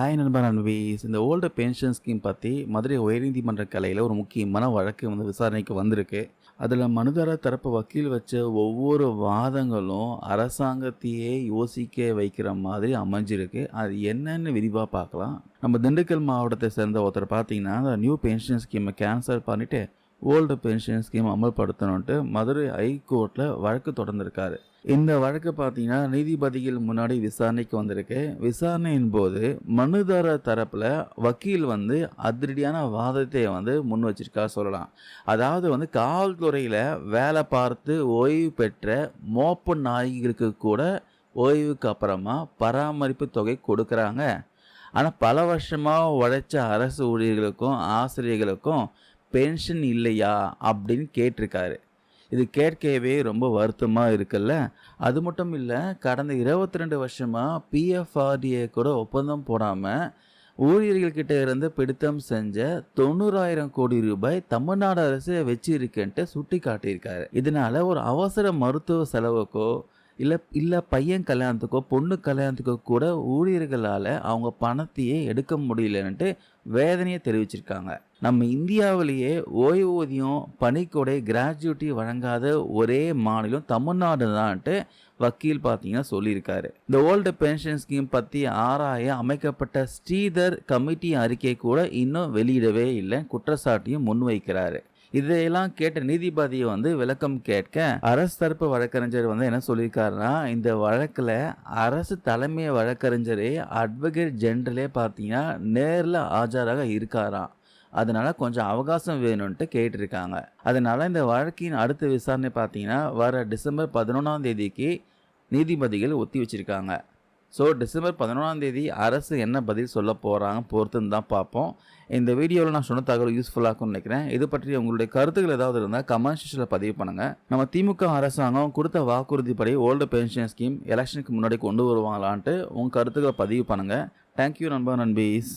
Hi நண்பர் நண்பீஸ். இந்த old pension scheme பற்றி மதுரை உயர்நீதிமன்ற கலையில் ஒரு முக்கியமான வழக்கு வந்து விசாரணைக்கு வந்திருக்கு. அதில் மனுதாரர் தரப்பு வக்கீல் வச்ச ஒவ்வொரு வாதங்களும் அரசாங்கத்தையே யோசிக்க வைக்கிற மாதிரி அமைஞ்சிருக்கு. அது என்னன்னு விரிவாக பார்க்கலாம். நம்ம திண்டுக்கல் மாவட்டத்தை சேர்ந்த ஒருத்தர் பார்த்தீங்கன்னா அந்த நியூ பென்ஷன் ஸ்கீமை கேன்சல் பண்ணிவிட்டு ஓல்டு பென்ஷன் ஸ்கீம் அமல்படுத்தணுன்ட்டு மதுரை ஹைகோர்ட்டில் வழக்கு தொடர்ந்திருக்காரு. இந்த வழக்கு பார்த்தீங்கன்னா நீதிபதிகள் முன்னாடி விசாரணைக்கு வந்திருக்கு. விசாரணையின் போது மனுதாரர் தரப்பில் வக்கீல் வந்து அதிரடியான வாதத்தை வந்து முன் வச்சிருக்கா சொல்லலாம். அதாவது வந்து காவல்துறையில் வேலை பார்த்து ஓய்வு பெற்ற மோப்ப நாயகிகளுக்கு கூட ஓய்வுக்கு அப்புறமா பராமரிப்பு தொகை கொடுக்குறாங்க. ஆனால் பல வருஷமாக உழைச்ச அரசு ஊழியர்களுக்கும் ஆசிரியர்களுக்கும் பென்ஷன் இல்லையா அப்படின்னு கேட்டிருக்காரு. இது கேட்கவே ரொம்ப வருத்தமாக இருக்குல்ல. அது மட்டும் இல்லை கடந்த இருபத்தி ரெண்டு வருஷமாக பிஎஃப்ஆர்டிஏ கூட ஒப்பந்தம் போடாமல் ஊழியர்கள்கிட்ட இருந்து பிடித்தம் செஞ்ச தொண்ணூறாயிரம் கோடி ரூபாய் தமிழ்நாடு அரசு வச்சிருக்குன்ட்டு சுட்டி காட்டியிருக்காரு இதனால ஒரு அவசர மருத்துவ செலவுக்கோ இல்லை இல்லை பையன் கல்யாணத்துக்கோ பொண்ணு கல்யாணத்துக்கோ கூட ஊழியர்களால் அவங்க பணத்தையே எடுக்க முடியலன்ட்டு வேதனையை தெரிவிச்சிருக்காங்க. நம்ம இந்தியாவிலேயே ஓய்வூதியம் பணிக்கொடை கிராஜுவிட்டி வழங்காத ஒரே மாநிலம் தமிழ்நாடு தான்ட்டு வக்கீல் பார்த்தீங்கன்னா சொல்லியிருக்காரு. இந்த ஓல்டு பென்ஷன் ஸ்கீம் பற்றி ஆராய அமைக்கப்பட்ட ஸ்ரீதர் கமிட்டி அறிக்கை கூட இன்னும் வெளியிடவே இல்லை குற்றச்சாட்டையும் முன்வைக்கிறாரு. இதையெல்லாம் கேட்ட நீதிபதியை வந்து விளக்கம் கேட்க அரசு தரப்பு வழக்கறிஞர் வந்து என்ன சொல்லியிருக்காருன்னா இந்த வழக்கில் அரசு தலைமை வழக்கறிஞரே அட்வொகேட் ஜெனரலே பார்த்தீங்கன்னா நேரில் ஆஜராக இருக்காராம். அதனால கொஞ்சம் அவகாசம் வேணும்ன்ட்டு கேட்டிருக்காங்க. அதனால இந்த வழக்கின் அடுத்த விசாரணை பார்த்தீங்கன்னா வர டிசம்பர் பதினொன்றாம் தேதிக்கு நீதிபதிகள் ஒத்தி வச்சிருக்காங்க. ஸோ டிசம்பர் பதினொன்றாம் தேதி அரசு என்ன பதில் சொல்ல போகிறாங்க பொறுத்துன்னு தான் பார்ப்போம். இந்த வீடியோவில் நான் சொன்ன தகவல் யூஸ்ஃபுல்லாக இருக்கும்னு நினைக்கிறேன். இது பற்றி உங்களுடைய கருத்துக்கள் ஏதாவது இருந்தால் கமெண்ட் செக்ஷனில் பதிவு பண்ணுங்கள் நம்ம திமுக அரசாங்கம் கொடுத்த வாக்குறுதிப்படி ஓல்டு பென்ஷன் ஸ்கீம் எலெக்ஷனுக்கு முன்னாடி கொண்டு வருவாங்களான்ட்டு உங்கள் கருத்துக்களை பதிவு பண்ணுங்கள் தேங்க்யூ நண்பா நண்பீஸ்.